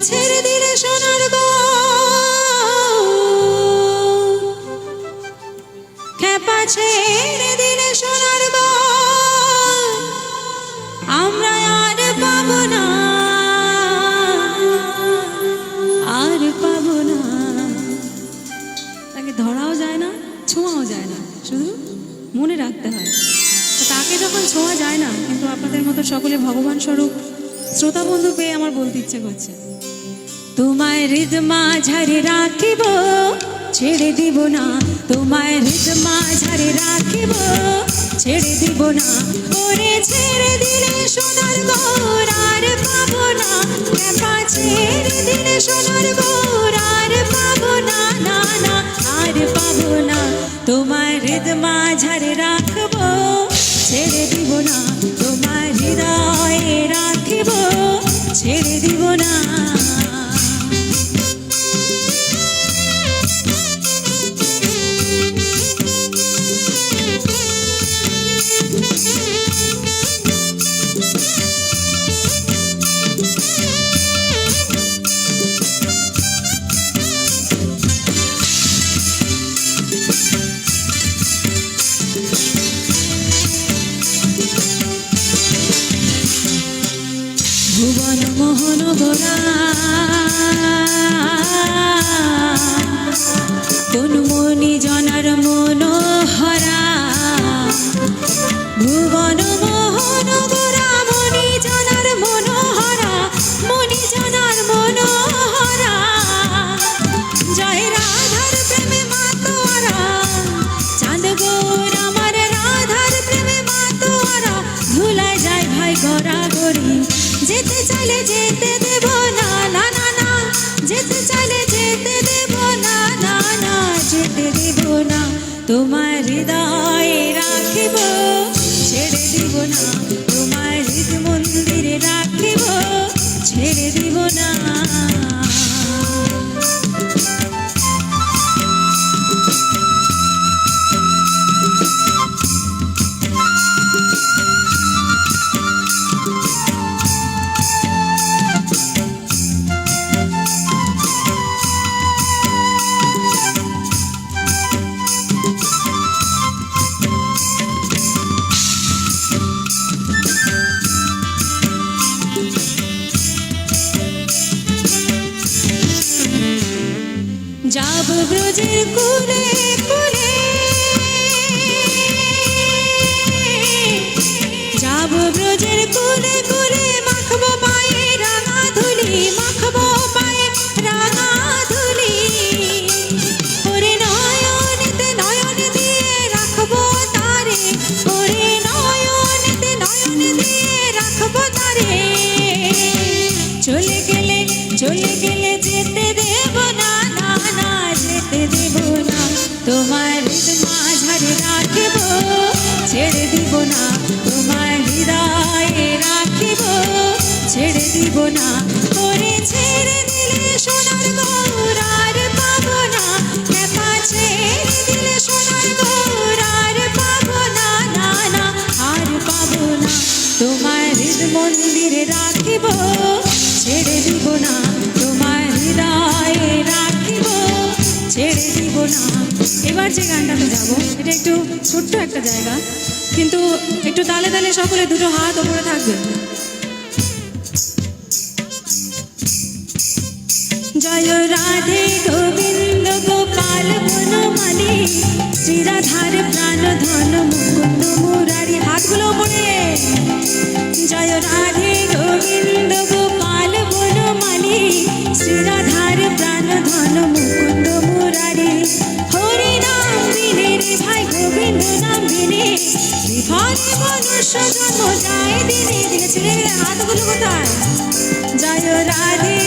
ছেড়ে দিলে সোনার খেপা ছেড়ে দিলে সোনার আমরা আর পাবো না, আর পাবো না। তাকে ধরাও যায় না, ছোঁয়াও যায় না, শুধু মনে রাখতে হয়। তাকে যখন ছোঁয়া যায় না, কিন্তু আপনাদের মতো সকলে ভগবান স্বরূপ, শ্রোতা বন্ধু পেয়ে আমার বলতে ইচ্ছে করছে। তোমায় হৃদ মাঝারে রাখিব, ছেড়ে দিব না। তোমায় হৃদ মাঝারে রাখিব, ছেড়ে দিব না। ওরে ছেড়ে দিলে সোনার গৌর আর পাবো না। ছেড়ে দিলে সোনার গৌর আর পাবো না। না না, আর পাবো না। তোমায় হৃদ মাঝারে রাখব, ছেড়ে দিব না। তোমার হৃদয়ে রাখিব, ছেড়ে দিব না। না তোমার হৃদ মন্দিরে রাখিব ছেড়ে দিব না। যাব ব্রজের কুলে কুলে যাব ব্রজের কুলে কুলে মাখবো পায়ে রাঙা ধুলি মাখবো তোমার হৃদ মাঝারে রাখিব, ছেড়ে দিব না, তোমার হৃদয়ে রাখিব, ছেড়ে দিব না। ওরে ছেড়ে দিলে সোনার গৌর আর পাবো না একা ছেড়ে দিলে সোনার গৌর আর পাবো না না না, আর পাবো না। তোমার হৃদ মন্দিরে রাখিব, ছেড়ে দিব না, তোমার হৃদয়ে রাখিব, ছেড়ে দিব না। এবার যে গানটাতে যাব, এটা একটু ছোট্ট একটা জায়গা, কিন্তু একটু তালে তালে সকলে দুটো হাত ওপরে থাকবে। জয় রাধে গোবিন্দ গোপাল বনমালী শ্রীরাধার প্রাণ ধন মুকুন্দ মুরারি, হাতগুলো ওপরে। জয় রাধে বিফলে মনুষ্য জন্ম যায় দিনে দিনে ছেড়ে গেলে হাতগুলো কোথায়? জয় রাধে